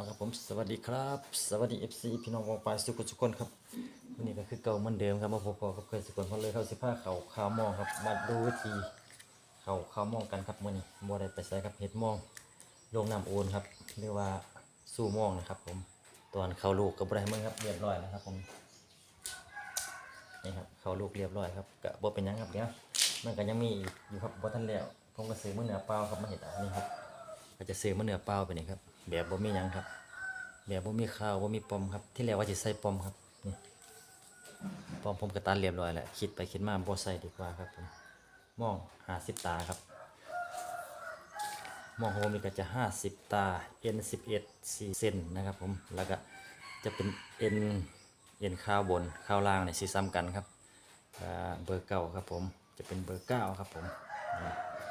เอาครับผมสวัสดีครับ สวัสดี FC พี่น้องวงปลายสุขุทุกคนครับวันนี้ก็คือเก่าเหมือนเดิมครับมาพบกับเคยสุกคนเพราเลยเข้าสิผ้าเข่าขาวมองครับ มาดูวิธีเข่าขาวมองกันครับมื่อนี้มัวได้ไปใส่ครับเห็ดมองลงน้ำโอนครับเรียกว่าสู้มองนะครับ ผมตอนเข้าลูกกับบได้เมื่อครับเรียบร้อยแล้วครับผมนี่ครับเข้าลูกเรียบร้อยครับกะบ่เป็นยังครับเดี๋ยวมันก็ยังมีอยู่ครับบ่ทันแล้วผมก็ซื้อมื้อเหนือเปล่าครับมาเห็ดอันนี้ครับก็จะซื้อมะเหนือเปล่าไปนี่ครับ แบบบ่มีหยังครับ แบบบ่มีข้าวบ่มีปอมครับ ที่แรกว่าจะใส่ปอมครับนี่ปอมผมก็ตัดเรียบร้อยแล้วคิดไปคิดมาบ่ใส่ดีกว่าครับผมมอง50ตาครับมองของผมนี่ก็จะ 50 ตา N 11 4เซนนะครับผม แล้วก็จะเป็น N N ข้าวบนข้าวล่างเนี่ยสีซ้ำกันครับเบอร์เก้าครับผม จะเป็นเบอร์เก้าครับผม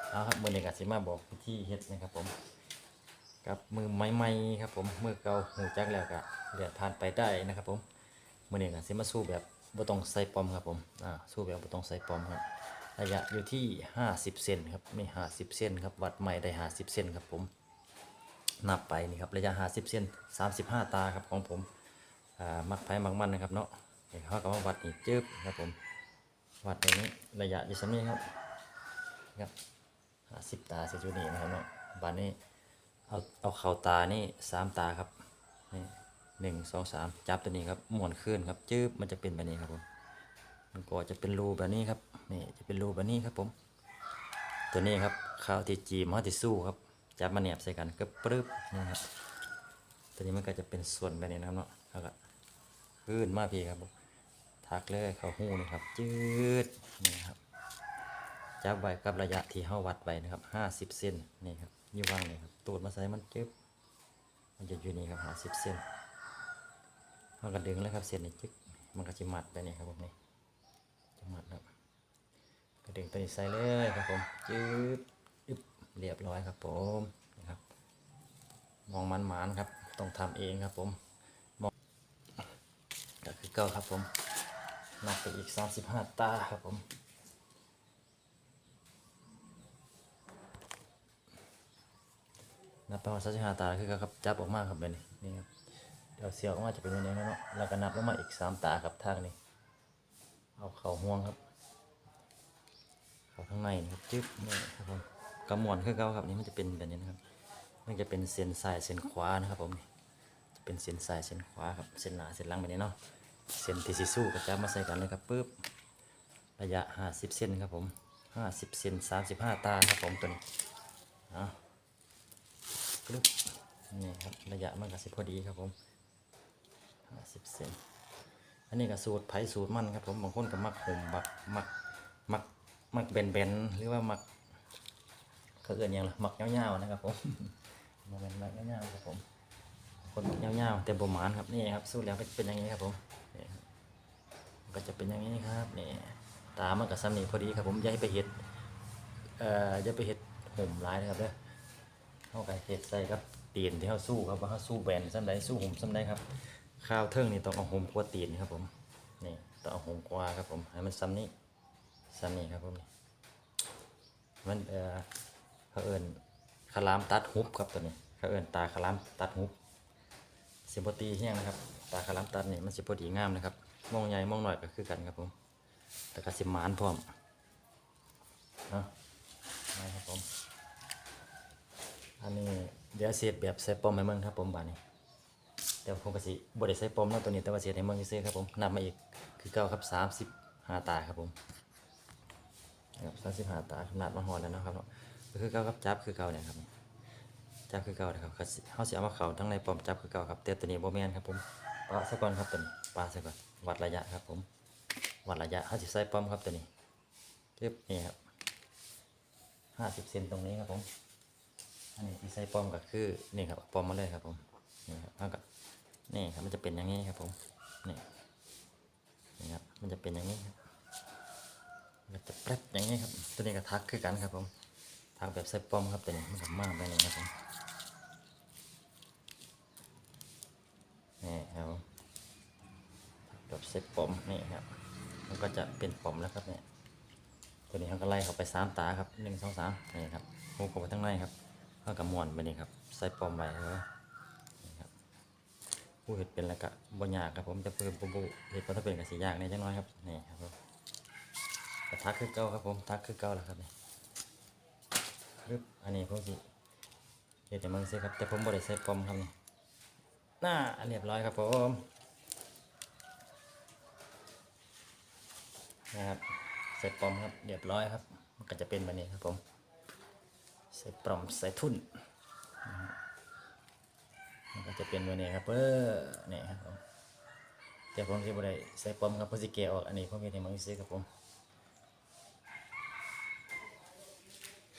เอาครับมือนี้ก็สิมาบอกวิธีเฮ็ดนะครับผม กับมือใหม่ๆครับผมมือเก่าหูจักแล้วก็เดือดผ่านไปได้นะครับผมมือนี้ก็สิมาสู้แบบบ่ต้องใส่ปอมครับผมอ่าสู้แบบบ่ต้องใส่ปอมครับระยะอยู่ที่ 50 เซนครับนี่50 เซนครับวัดใหม่ได้ 50 เซนครับผมนับไปนี่ครับระยะ 50 เซน35 ตาครับของผมอ่ามักไผมักมันนะครับเนาะนี่เขาก็มาวัดนี่จึ๊บครับผมวัดตรงนี้ระยะอยู่ซำนี้ครับครับห้าสิบตาเซจูนี่นะครับเนาะบานนี้ เอาเอาเข่าตานี่สามตาครับนี่หนึ่งสองสามจับตัวนี้ครับหมุนขึ้นครับจืบมันจะเป็นแบบนี้ครับผมมันก็จะเป็นรูแบบนี้ครับนี่จะเป็นรูแบบนี้ครับผม ตัวนี้ครับข้าวที่จีมข้าวที่สู้ครับจับมาเนียบใส่กันก็ปรึ๊บนะครับตัวนี้มันก็จะเป็นส่วนแบบนี้นะครับเนาะแล้วก็ขึ้นมาพี่ครับผมทักเลยเขาหูนี่ครับจืดนี่ครับจับไว้กับระยะที่เฮาวัดไว้นะครับห้าสิบเซนนี่ครับ ยี่ว่างนี่ครับ ตูดมาใส่มันจึ๊บมันจะอยู่นี่ครับหาสิบเซนเฮาก็ดึงแล้วครับเส้นนี่จึ๊กมันก็จะมัดไปนี่ครับผมนี่จะมัดครับก็ดึงตัวนี้ใส่เลยครับผมจึ๊บอึ๊บเรียบร้อยครับผมนะครับมองมันหมานครับ ต้องทำเองครับผมมองก็คือเก้าครับผมนับไปอีก 35 ตาครับผม นับประมาณสักห้าตาคือครับจับออกมาครับแบบนี้นี่ครับเดี๋ยวเสียวออกมาจะเป็นแบบนี้เนาะแล้วก็นับลงมาอีกสามตาครับทางนี้ เอาเข่าห่วงครับ เข่าข้างในนี่ครับจึ๊บนี่ครับผมกำมวนคือเก่าครับนี่มันจะเป็นแบบนี้นะครับ มันจะเป็นเส้นซ้ายเส้นขวานะครับผมจะเป็นเส้นซ้ายเส้นขวาครับเส้นหนาเส้นหลังแบบนี้เนาะเส้นที่สิสู้ก็จับมาใส่กันเลยครับปึ๊บระยะ 50 เซนครับผม 50 เซน35 ตาครับผมตัวนี้เอ กรึบนี่ครับระยะมันก็สิพอดีครับผมห้าสิบเซนอันนี้ก็สูตรไผ่สูตรมันครับผมบางคนก็มักห่มบักมักมักมักเบนๆหรือว่ามักเขาเอื่นยังล่ะมักเงาวๆนะครับผมมาเป็นมักเงาๆครับผมคนมักเงาวๆแต่บ่หมานครับนี่ครับสูตรแล้วเป็นอย่างนี้ครับผมก็จะเป็นอย่างนี้ครับนี่ตามันก็ซ้ำนี่พอดีครับผมอย่าให้ไปเห็ดเอ่ออย่าไปเห็ดห่มร้ายนะครับเด้อ เขาก็เฮ็ดใส่ครับตีนที่เขาสู้ครับว่าเขาสู้แบนซ้ำใดสู้ห่มซ้ำใดครับข้าวเทิงนี่ต้องเอาห่มกว่าตีนครับผมนี่ต้องเอาห่มกว่าครับผมให้มันซ้ำนี้ซ้ำนี้ครับผมมันเออเขาเอิ้นขลามตัดฮุบครับตัวนี้เขาเอิ้นตาขลามตัดฮุบสิบตีเฮี้ยงนะครับ ตาขลามตัดนี่มันสิพอดีงามนะครับมองใหญ่มองหน่อยก็คือกันครับผมแต่ก็สิมานพร้อมเนาะนะครับผม อันนี้เดี๋ยวเสียแบบใส่ปอมให้เมืองครับผมบานนี้เดี๋ยวผมก็สิบดใส่ปอมเนาะตัวนี้แต่ว่าเสียให้เมืองซื้อๆครับผมนับมาอีกคือเก้าครับสามสิบห้าตาครับผมครับสามสิบห้าตาขนาดมาหอดแล้วนะครับเนาะก็คือเก้าครับจับคือเก้าเนี่ยครับจับคือเก้านะครับเขาสิเขาเสียมาเข่าทั้งในปอมจับคือเก้าครับแต่ตัวนี้โบแมนครับผมปลาซะก่อนครับตัวนี้ปาซะก่อนวัดระยะครับผมวัดระยะเขาจะใส่ปอมครับตัวนี้เรียบนี่ครับห้าสิบเซนตรงนี้ครับผม อันนี้ที่ใส่ปอมก็คือนี่ครับปอมมาเลยครับผมนี่ครับแล้วก็นี่ครับมันจะเป็นอย่างนี้ครับผมนี่นี่ครับมันจะเป็นอย่างนี้ครับมันจะแป๊บอย่างนี้ครับตัวนี้ก็ทักคือกันครับผมทักแบบใส่ปอมครับตัวนี้มันก็มากไปเลยครับผมนี่ครับแบบใส่ปอมนี่ครับมันก็จะเป็นปอมแล้วครับเนี่ยตัวนี้เขาก็ไล่เขาไปสามตาครับหนึ่งสองสามนี่ครับหูเข้าไปทั้งในครับากับมวนไปนี่ครับ ใส่ปอมไว้แล้วนะครับผู้เห็ดเป็นแล้วก็บ่ยากครับผมจะเพิ่มผู้เห็ดบ่ถ้าเป็นก็สิยากแหน่จังน้อยครับนี่ครับผมทักคือเก่าครับผมทักคือเก่าแล้วครับนี่ปึ๊บอันนี้ผมสิเฮ็ดให้มันเสียครับ แต่ผมบ่ได้ใส่ปอมครับนี่น่าเรียบร้อยครับผมนะครับใส่ปอมครับเรียบร้อยครับ มันก็จะเป็นแบบนี้ครับผม ใส่ปลอมใส่ทุ่นมันก็จะเป็นแบบนี้ครับเออนี่ครับผมแต่ผมสิบ่ได้ใส่ปอมครับเพราะสิแกะออกอันนี้ผมเฮ็ดให้มันซื้อครับผม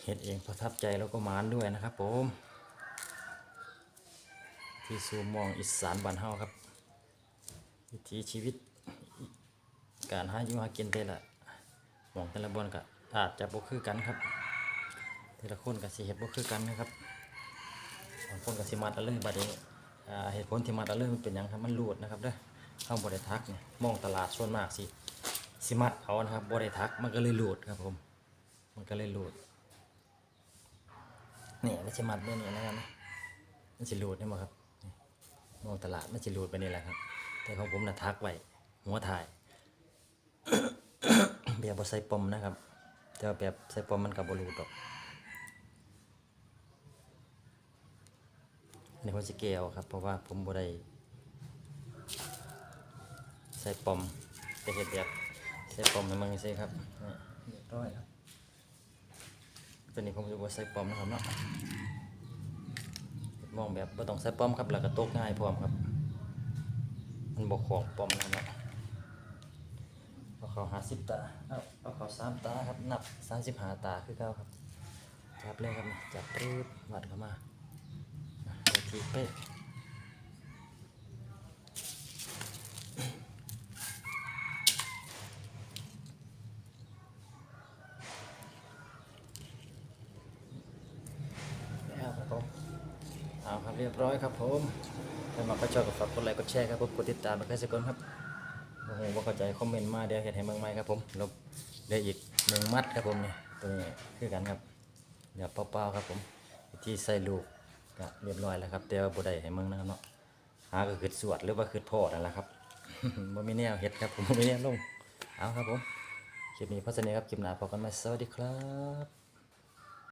เฮ็ดเองประทับใจแล้วก็หมานด้วยนะครับผม ที่ซูมมองอีสานบ้านเฮาครับ วิถีชีวิต การหาอยู่หากินแต่ละหมองแต่ละบนก็อาจจะบ่คือกันครับ แต่ละคนก็สิเฮ็ดบ่คือกันนะครับบางคนก็สิมัดเอาเลยบัดนี้เหตุผลที่มัดเอาเลยมันเป็นหยังครับมันรูดนะครับเด้อเข้าบ่ได้ทักเนี่ยมองตลาดส่วนมากสิสิมัดเอานะครับบ่ได้ทักมันก็เลยรูดครับผมมันก็เลยรูดเนี่ยมันสิมัดแบบนี้นะครับมันสิรูดนี่บ่ครับมองตลาดมันสิรูดไปนี่แหละครับ แต่ของผมนะทักไว้หัวถ่ายแบบใส่ปมนะครับแต่แบบใส่ปมมันก็บ่รูดดอก อันนี้ผมสิเกลครับ เพราะว่าผมบ่ได้ใส่ปอมจะเห็ดแบบใส่ปอมให้มันใส่ครับนี่เรียบร้อยครับตัวนี้ผมจะบ่ใส่ปอมนะครับเนาะมองแบบบ่ต้องใส่ปอมครับแล้วก็ตกง่ายพร้อมครับ มันบ่ของปอมนะครับเนาะเอาเขาหาสิบตาเอาเอาเขาสามตาครับนับสามสิบหาตาคือเก่าครับจับเลยครับนี่จับปรื๊ดวัดเข้ามาโอเคเป๊ะแล้วครับผมเอาครับเรียบร้อยครับผมถ้ามาก็ชอบก็ฝากกดไลค์กดแชร์ครับผมกดติดตามมาแค่สักคนครับโอ้โหว่าเข้าใจคอมเมนต์มาเดี๋ยวเห็นให้เมืองใหม่ครับผมลบเหลืออีกหนึ่งมัดครับผมเนี่ยตัวนี้คือกันครับเดี๋ยวเปล่าๆครับผมวิธีใส่ลูก เรียบร้อยแล้วครับแต่ว่าบ่ได้ให้มึงนะครับเนาะหาก็คือสวดหรือว่าคือพ่อนั่นแหละครับบ่มีแนวเฮ็ดครับผมบ่มีแนวลงเอาครับผมคลิปนี้พอสนิทครับคลิปหน้าพบกันใหม่สวัสดีครับ